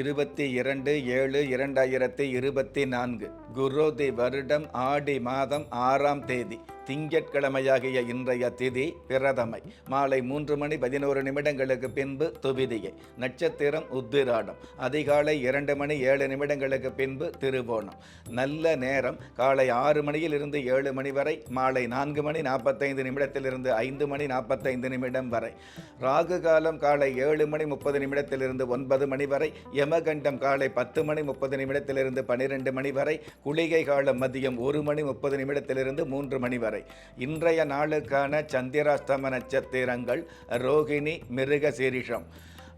இருபத்தி இரண்டு ஏழு இரண்டாயிரத்தி இருபத்தி நான்கு குரோதி வருடம் ஆடி மாதம் ஆறாம் தேதி. திங்கட்கிழமையாகிய இன்றைய திதி பிரதமை. மாலை மூன்று மணி பதினோரு நிமிடங்களுக்கு பின்பு துவிதியை நட்சத்திரம் உத்திராடம். அதிகாலை இரண்டு மணி ஏழு நிமிடங்களுக்கு பின்பு திருவோணம். நல்ல நேரம். காலை ஆறு மணியில் இருந்து ஏழு மணி வரை. மாலை நான்கு மணி நாற்பத்தைந்து நிமிடத்திலிருந்து ஐந்து மணி நாற்பத்தைந்து நிமிடம் வரை. ராகு காலம் காலை ஏழு மணி முப்பது நிமிடத்திலிருந்து ஒன்பது மணி வரை. யமகண்டம் காலை பத்து மணி முப்பது நிமிடத்திலிருந்து பனிரெண்டு மணி வரை. குளிகை காலம் மதியம் ஒரு மணி முப்பது நிமிடத்திலிருந்து மூன்று மணி வரை. இன்றைய நாளுக்கான சந்திராஸ்தம நட்சத்திரங்கள் ரோகிணி மிருகசீரிஷம்.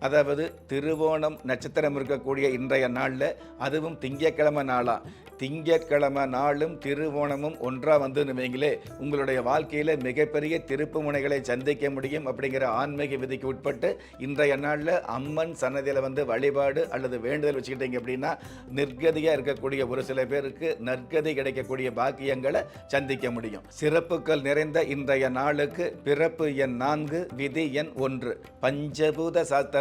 அதாவது திருவோணம் நட்சத்திரம் இருக்கக்கூடிய இன்றைய நாளில் அதுவும் திங்கக்கிழமை நாளாக திங்கட்கிழமை நாளும் திருவோணமும் ஒன்றாக வந்துன்னு வைங்களே உங்களுடைய வாழ்க்கையில் மிகப்பெரிய திருப்பு முனைகளை சந்திக்க முடியும் அப்படிங்கிற ஆன்மீக விதிக்கு உட்பட்டு இன்றைய நாளில் அம்மன் சன்னதியில் வந்து வழிபாடு அல்லது வேண்டுதல் வச்சுக்கிட்டீங்க அப்படின்னா நிர்கதியாக இருக்கக்கூடிய ஒரு சில பேருக்கு நற்கதி கிடைக்கக்கூடிய பாக்கியங்களை சந்திக்க முடியும். சிறப்புகள் நிறைந்த இன்றைய நாளுக்கு பிறப்பு எண் நான்கு விதி எண் ஒன்று. பஞ்சபூத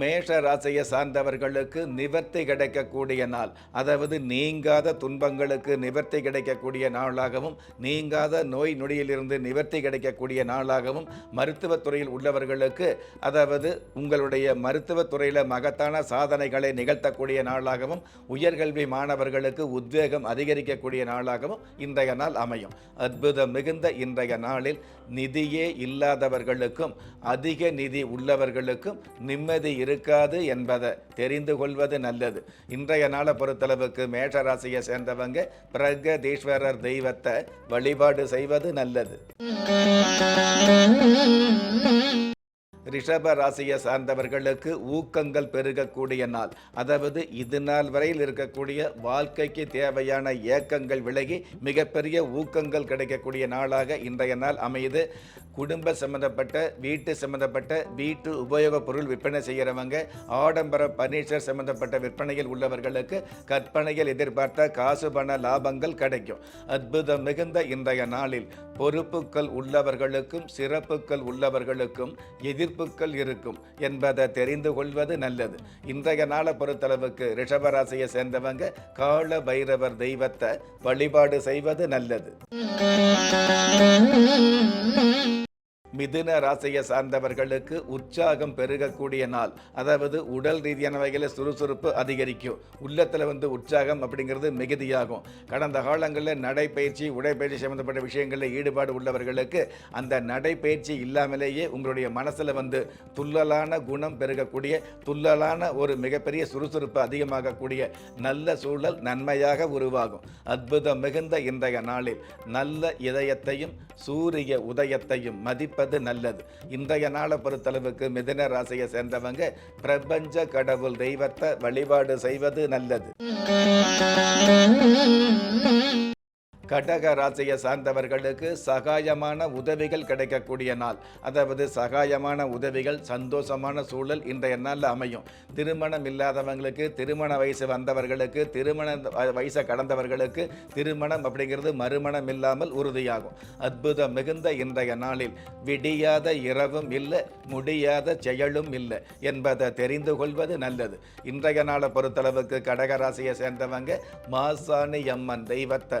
மேஷ ராசியை சார்ந்தவர்களுக்கு நிவர்த்தி கிடைக்கக்கூடிய நாள். அதாவது நீங்காத துன்பங்களுக்கு நிவர்த்தி கிடைக்கக்கூடிய நாளாகவும் நீங்காத நோய் நொடியிலிருந்து நிவர்த்தி கிடைக்கக்கூடிய நாளாகவும் மருத்துவத்துறையில் உள்ளவர்களுக்கு அதாவது உங்களுடைய மருத்துவத்துறையில் மகத்தான சாதனைகளை நிகழ்த்தக்கூடிய நாளாகவும் உயர்கல்வி மாணவர்களுக்கு உத்வேகம் அதிகரிக்கக்கூடிய நாளாகவும் இன்றைய நாள் அமையும். அற்புதம் மிகுந்த இன்றைய நாளில் நிதியே இல்லாதவர்களுக்கும் அதிக நிதி உள்ளவர்களுக்கும் நிம்மதி இருக்காது என்பதை தெரிந்து கொள்வது நல்லது. இன்றைய நாளை பொறுத்தளவுக்கு மேஷராசியை சேர்ந்தவங்க பிரகதீஸ்வரர் தெய்வத்தை வழிபாடு செய்வது நல்லது. ரிஷப ராசியை சார்ந்தவர்களுக்கு ஊக்கங்கள் பெருகக்கூடிய நாள். அதாவது இது நாள் வரையில் இருக்கக்கூடிய வாழ்க்கைக்கு தேவையான ஏக்கங்கள் விலகி மிகப்பெரிய ஊக்கங்கள் கிடைக்கக்கூடிய நாளாக இன்றைய நாள் அமையுது. குடும்ப சம்பந்தப்பட்ட வீட்டு சம்பந்தப்பட்ட வீட்டு உபயோகப் பொருள் விற்பனை செய்கிறவங்க ஆடம்பர பர்னிச்சர் சம்பந்தப்பட்ட விற்பனையில் உள்ளவர்களுக்கு கற்பனையில் எதிர்பார்த்த காசு பண லாபங்கள் கிடைக்கும். அற்புதம் மிகுந்த இன்றைய நாளில் பொறுப்புகள் உள்ளவர்களுக்கும் சிறப்புகள் உள்ளவர்களுக்கும் எதிர் எதிர்ப்புகள் இருக்கும் என்பதை தெரிந்து கொள்வது நல்லது. இன்றைய நாளை பொறுத்தளவுக்கு ரிஷபராசியை சேர்ந்தவங்க கால பைரவர் தெய்வத்தை வழிபாடு செய்வது நல்லது. மிதுன ராசியை சார்ந்தவர்களுக்கு உற்சாகம் பெருகக்கூடிய நாள். அதாவது உடல் ரீதியான வகையில் சுறுசுறுப்பு அதிகரிக்கும். உள்ளத்தில் வந்து உற்சாகம் அப்படிங்கிறது மிகுதியாகும். கடந்த காலங்களில் நடைப்பயிற்சி உடைப்பயிற்சி சம்பந்தப்பட்ட விஷயங்களில் ஈடுபாடு உள்ளவர்களுக்கு அந்த நடைப்பயிற்சி இல்லாமலேயே உங்களுடைய மனசில் வந்து துள்ளலான குணம் பெருகக்கூடிய துள்ளலான ஒரு மிகப்பெரிய சுறுசுறுப்பு அதிகமாகக்கூடிய நல்ல சூழல் நன்மையாக உருவாகும். அற்புதம் மிகுந்த இன்றைய நாளில் நல்ல இதயத்தையும் சூரிய உதயத்தையும் மதிப்பது நல்லது. இன்றைய நாளை பொறுத்தளவுக்கு மிதன ராசியை சேர்ந்தவங்க பிரபஞ்ச கடவுள் தெய்வத்தை வழிபாடு செய்வது நல்லது. கடக ராசியை சார்ந்தவர்களுக்கு சகாயமான உதவிகள் கிடைக்கக்கூடிய நாள். அதாவது சகாயமான உதவிகள் சந்தோஷமான சூழல் இன்றைய நாளில் அமையும். திருமணம் இல்லாதவங்களுக்கு திருமண வயசு வந்தவர்களுக்கு திருமண வயசை கடந்தவர்களுக்கு திருமணம் அப்படிங்கிறது மறுமணம் இல்லாமல் உறுதியாகும். அற்புதம் மிகுந்த இன்றைய நாளில் விடியாத இரவும் இல்லை முடியாத செயலும் இல்லை என்பதை தெரிந்து கொள்வது நல்லது. இன்றைய நாளை பொறுத்தளவுக்கு கடக ராசியை சேர்ந்தவங்க மாசாணி அம்மன் தெய்வத்தை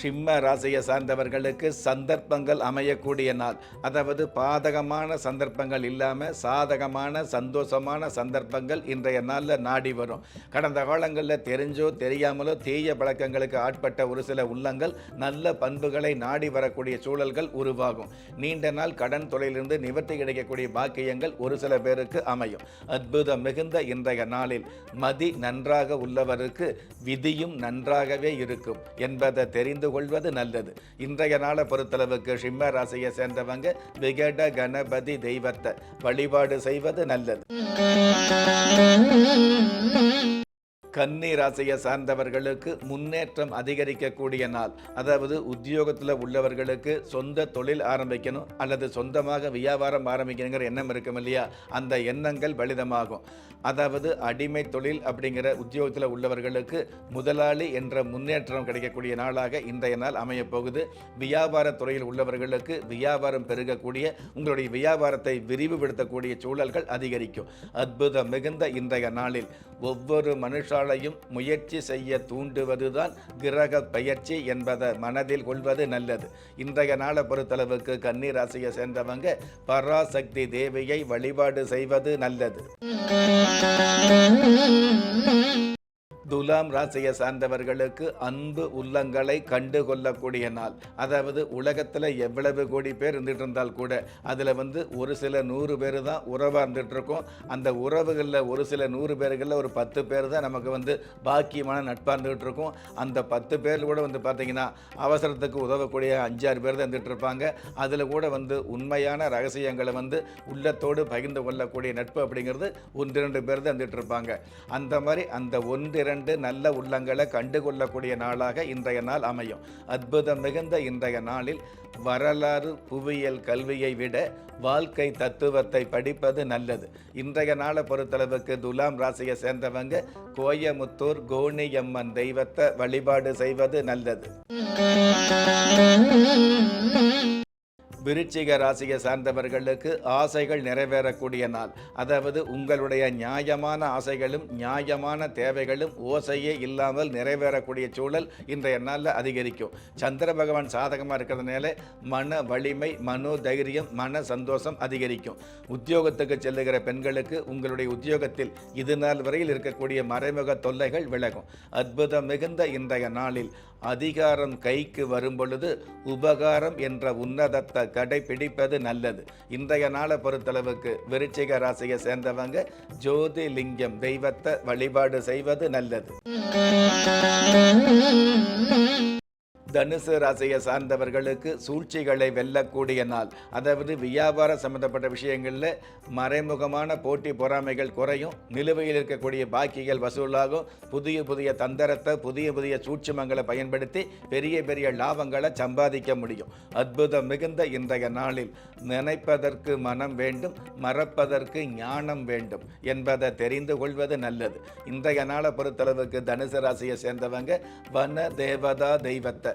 சிம்ம ராசியை சார்ந்தவர்களுக்கு சந்தர்ப்பங்கள் அமையக்கூடிய நாள். அதாவது பாதகமான சந்தர்ப்பங்கள் இல்லாமல் சாதகமான சந்தோஷமான சந்தர்ப்பங்கள் இன்றைய நாளில் நாடி வரும். கடந்த காலங்களில் தெரிஞ்சோ தெரியாமலோ தீய பழக்கங்களுக்கு ஆட்பட்ட ஒரு சில உள்ளங்கள் நல்ல பண்புகளை நாடி வரக்கூடிய சூழல்கள் உருவாகும். நீண்ட நாள் கடன் தொழிலிருந்து நிவர்த்தி கிடைக்கக்கூடிய பாக்கியங்கள் ஒரு சில பேருக்கு அமையும். அற்புதம் மிகுந்த இன்றைய நாளில் மதி நன்றாக உள்ளவருக்கு விதியும் நன்றாகவே இருக்கும் என்பதை தெரிந்து கொள்வது நல்லது. இன்றைய நாளை பொறுத்தளவுக்கு சிம்ம ராசியை சேர்ந்தவங்க விகட கணபதி தெய்வத்தை வழிபாடு செய்வது நல்லது. கன்னி ராசியை சார்ந்தவர்களுக்கு முன்னேற்றம் அதிகரிக்கக்கூடிய நாள். அதாவது உத்தியோகத்தில் உள்ளவர்களுக்கு சொந்த தொழில் ஆரம்பிக்கணும் அல்லது சொந்தமாக வியாபாரம் ஆரம்பிக்கணுங்கிற எண்ணம் இருக்கும் இல்லையா? அந்த எண்ணங்கள் பலிதமாகும் அதாவது அடிமை தொழில் அப்படிங்கிற உத்தியோகத்தில் உள்ளவர்களுக்கு முதலாளி என்ற முன்னேற்றம் கிடைக்கக்கூடிய நாளாக இன்றைய நாள் அமையப்போகுது. வியாபார துறையில் உள்ளவர்களுக்கு வியாபாரம் பெருகக்கூடிய உங்களுடைய வியாபாரத்தை விரிவுபடுத்தக்கூடிய சூழல்கள் அதிகரிக்கும். அற்புதம் மிகுந்த இன்றைய நாளில். ஒவ்வொரு மனுஷாலையும் முயற்சி செய்ய தூண்டுவதுதான் கிரக பயிற்சி என்பதை மனதில் கொள்வது நல்லது. இன்றைய நாளை பொறுத்தளவுக்கு கன்னி ராசியை சேர்ந்தவங்க பராசக்தி தேவியை வழிபாடு செய்வது நல்லது. துலாம் ராசியை சார்ந்தவர்களுக்கு அன்பு உள்ளங்களை கண்டு கொள்ளக்கூடிய நாள். அதாவது உலகத்தில் எவ்வளவு கோடி பேர் இருந்துட்டு இருந்தால் கூட அதில் வந்து ஒரு சில நூறு பேர் தான் உறவாக இருந்துகிட்ருக்கோம் அந்த உறவுகளில் ஒரு சில நூறு பேர்களில் ஒரு பத்து பேர் தான் நமக்கு வந்து பாக்கியமான நட்பாக இருந்துகிட்டு இருக்கோம். அந்த பத்து பேர் கூட வந்து பார்த்திங்கன்னா அவசரத்துக்கு உதவக்கூடிய அஞ்சாறு பேர் தான் இருந்துகிட்டு இருப்பாங்க. அதில் கூட வந்து உண்மையான ரகசியங்களை வந்து உள்ளத்தோடு பகிர்ந்து கொள்ளக்கூடிய நட்பு அப்படிங்கிறது ஒன்று ரெண்டு பேர் தான் இருந்துகிட்டு இருப்பாங்க. அந்த மாதிரி அந்த ஒன்றிரண்டு நல்ல உள்ளங்களை கண்டுகொள்ளக்கூடிய நாளாக இன்றைய நாள் அமையும். அற்புதம் மிகுந்த இன்றைய நாளில் வரலாறு புவியியல் கல்வியை விட வாழ்க்கை தத்துவத்தை படிப்பது நல்லது. இன்றைய நாளை பொறுத்தளவுக்கு துலாம் ராசியை சேர்ந்தவங்க கோயமுத்தூர் கோணியம்மன் தெய்வத்தை வழிபாடு செய்வது நல்லது. விருச்சிக ராசியை சார்ந்தவர்களுக்கு ஆசைகள் நிறைவேறக்கூடிய நாள். அதாவது உங்களுடைய நியாயமான ஆசைகளும் நியாயமான தேவைகளும் ஓசையே இல்லாமல் நிறைவேறக்கூடிய சூழல் இன்றைய நாளில் அதிகரிக்கும். சந்திர பகவான் சாதகமாக இருக்கிறதுனால மன வலிமை மனோ தைரியம் மன சந்தோஷம் அதிகரிக்கும். உத்தியோகத்துக்கு செல்லுகிற பெண்களுக்கு உங்களுடைய உத்தியோகத்தில் இது நாள் வரையில் இருக்கக்கூடிய மறைமுக தொல்லைகள் விலகும். அற்புதம் மிகுந்த இன்றைய நாளில் அதிகாரம் கைக்கு வரும் பொழுது உபகாரம் என்ற உன்னதத்தை கடைபிடிப்பது நல்லது. இன்றைய நாளை பொறுத்தளவுக்கு விருச்சிக ராசியை சேர்ந்தவங்க ஜோதிலிங்கம் தெய்வத்தை வழிபாடு செய்வது நல்லது. தனுசு ராசியை சார்ந்தவர்களுக்கு சூழ்ச்சிகளை வெல்லக்கூடிய நாள். அதாவது வியாபார சம்பந்தப்பட்ட விஷயங்களில் மறைமுகமான போட்டி பொறாமைகள் குறையும். நிலுவையில் இருக்கக்கூடிய பாக்கிகள் வசூலாகும். புதிய புதிய தந்திரத்தை புதிய புதிய சூட்சிமங்களை பயன்படுத்தி பெரிய பெரிய லாபங்களை சம்பாதிக்க முடியும். அற்புதம் மிகுந்த இன்றைய நாளில் நினைப்பதற்கு மனம் வேண்டும் மறப்பதற்கு ஞானம் வேண்டும் என்பதை தெரிந்து கொள்வது நல்லது. இன்றைய நாளை பொறுத்தளவுக்கு தனுசு ராசியை சேர்ந்தவங்க வன தேவதா தெய்வத்தை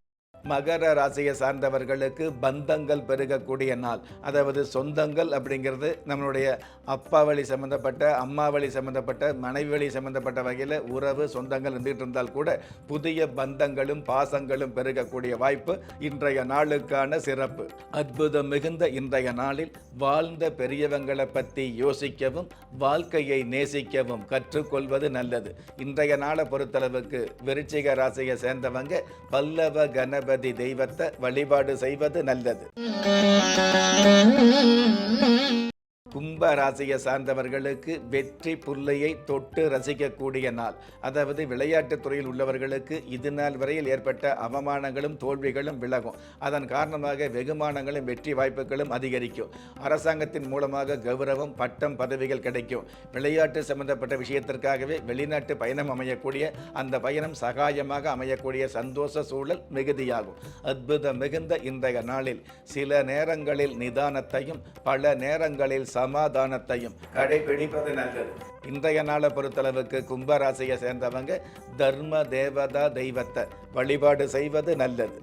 மகர ராசியை சார்ந்தவர்களுக்கு பந்தங்கள் பெருகக்கூடிய நாள். அதாவது சொந்தங்கள் அப்படிங்கிறது நம்மளுடைய அப்பா வழி சம்மந்தப்பட்ட அம்மா வழி சம்மந்தப்பட்ட மனைவி வழி சம்மந்தப்பட்ட வகையில் உறவு சொந்தங்கள் இருந்துகிட்டு இருந்தால் கூட புதிய பந்தங்களும் பாசங்களும் பெருகக்கூடிய வாய்ப்பு இன்றைய நாளுக்கான சிறப்பு. அற்புதம் மிகுந்த இன்றைய நாளில் வாழ்ந்த பெரியவங்களை பற்றி யோசிக்கவும் வாழ்க்கையை நேசிக்கவும் கற்றுக்கொள்வது நல்லது. இன்றைய நாளை பொறுத்தளவுக்கு விருச்சிக ராசியை சேர்ந்தவங்க பல்லவ கணபதி தெய்வத்தை வழிபாடு செய்வது நல்லது. கும்ப ராசியை சார்ந்தவர்களுக்கு வெற்றி புள்ளையை தொட்டு ரசிக்கக்கூடிய நாள். அதாவது விளையாட்டுத் துறையில் உள்ளவர்களுக்கு இது நாள் வரையில் ஏற்பட்ட அவமானங்களும் தோல்விகளும் விலகும். அதன் காரணமாக வெகுமானங்களும் வெற்றி வாய்ப்புகளும் அதிகரிக்கும். அரசாங்கத்தின் மூலமாக கௌரவம் பட்டம் பதவிகள் கிடைக்கும். விளையாட்டு சம்பந்தப்பட்ட விஷயத்திற்காகவே வெளிநாட்டு பயணம் அமையக்கூடிய அந்த பயணம் சகாயமாக அமையக்கூடிய சந்தோஷ சூழல் மிகுதியாகும். அற்புதம் மிகுந்த இன்றைய நாளில் சில நேரங்களில் நிதானத்தையும் பல நேரங்களில் சமாதானத்தையும் கடைபிடிப்பது நல்லது. இன்றைய நாளை பொறுத்தளவுக்கு கும்பராசியை சேர்ந்தவங்க தர்ம தேவதா தெய்வத்தை வழிபாடு செய்வது நல்லது.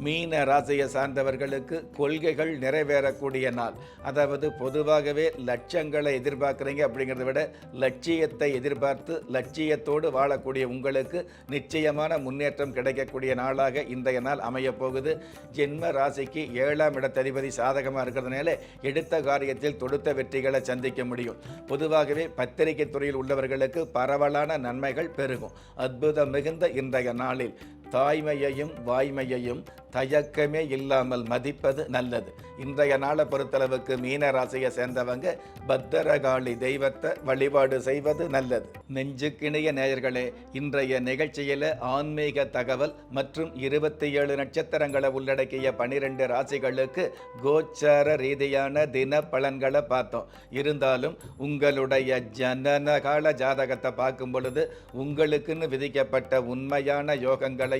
மீன ராசியை சார்ந்தவர்களுக்கு கொள்கைகள் நிறைவேறக்கூடிய நாள். அதாவது பொதுவாகவே லட்சங்களை எதிர்பார்க்குறீங்க அப்படிங்கிறத விட லட்சியத்தை எதிர்பார்த்து லட்சியத்தோடு வாழக்கூடிய உங்களுக்கு நிச்சயமான முன்னேற்றம் கிடைக்கக்கூடிய நாளாக இன்றைய நாள் அமையப் போகுது. ஜென்ம ராசிக்கு ஏழாம் இடத்ததிபதி சாதகமாக இருக்கிறதுனால எடுத்த காரியத்தில் தொடுத்த வெற்றிகளை சந்திக்க முடியும். பொதுவாகவே பத்திரிகை துறையில் உள்ளவர்களுக்கு பரவலான நன்மைகள் பெருகும். அற்புதம் மிகுந்த இன்றைய நாளில். தாய்மையையும் வாய்மையையும் தயக்கமே இல்லாமல் மதிப்பது நல்லது. இன்றைய நாளை பொறுத்தளவுக்கு மீன ராசியை சேர்ந்தவங்க பத்திரகாளி தெய்வத்தை வழிபாடு செய்வது நல்லது. நெஞ்சுக்கிணைய நேயர்களே இன்றைய நிகழ்ச்சியில் ஆன்மீக தகவல் மற்றும் இருபத்தி ஏழு நட்சத்திரங்களை உள்ளடக்கிய பனிரெண்டு ராசிகளுக்கு கோச்சார ரீதியான தின பலன்களை பார்த்தோம். இருந்தாலும் உங்களுடைய ஜனனகால ஜாதகத்தை பார்க்கும் பொழுது உங்களுக்குன்னு விதிக்கப்பட்ட உண்மையான யோகங்களை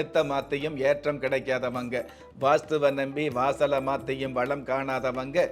எழுத்த மாத்தையும் ஏற்றம் கிடைக்காதவங்க. வாஸ்துவை நம்பி வாசலை மாத்தையும் வளம் காணாதவங்க.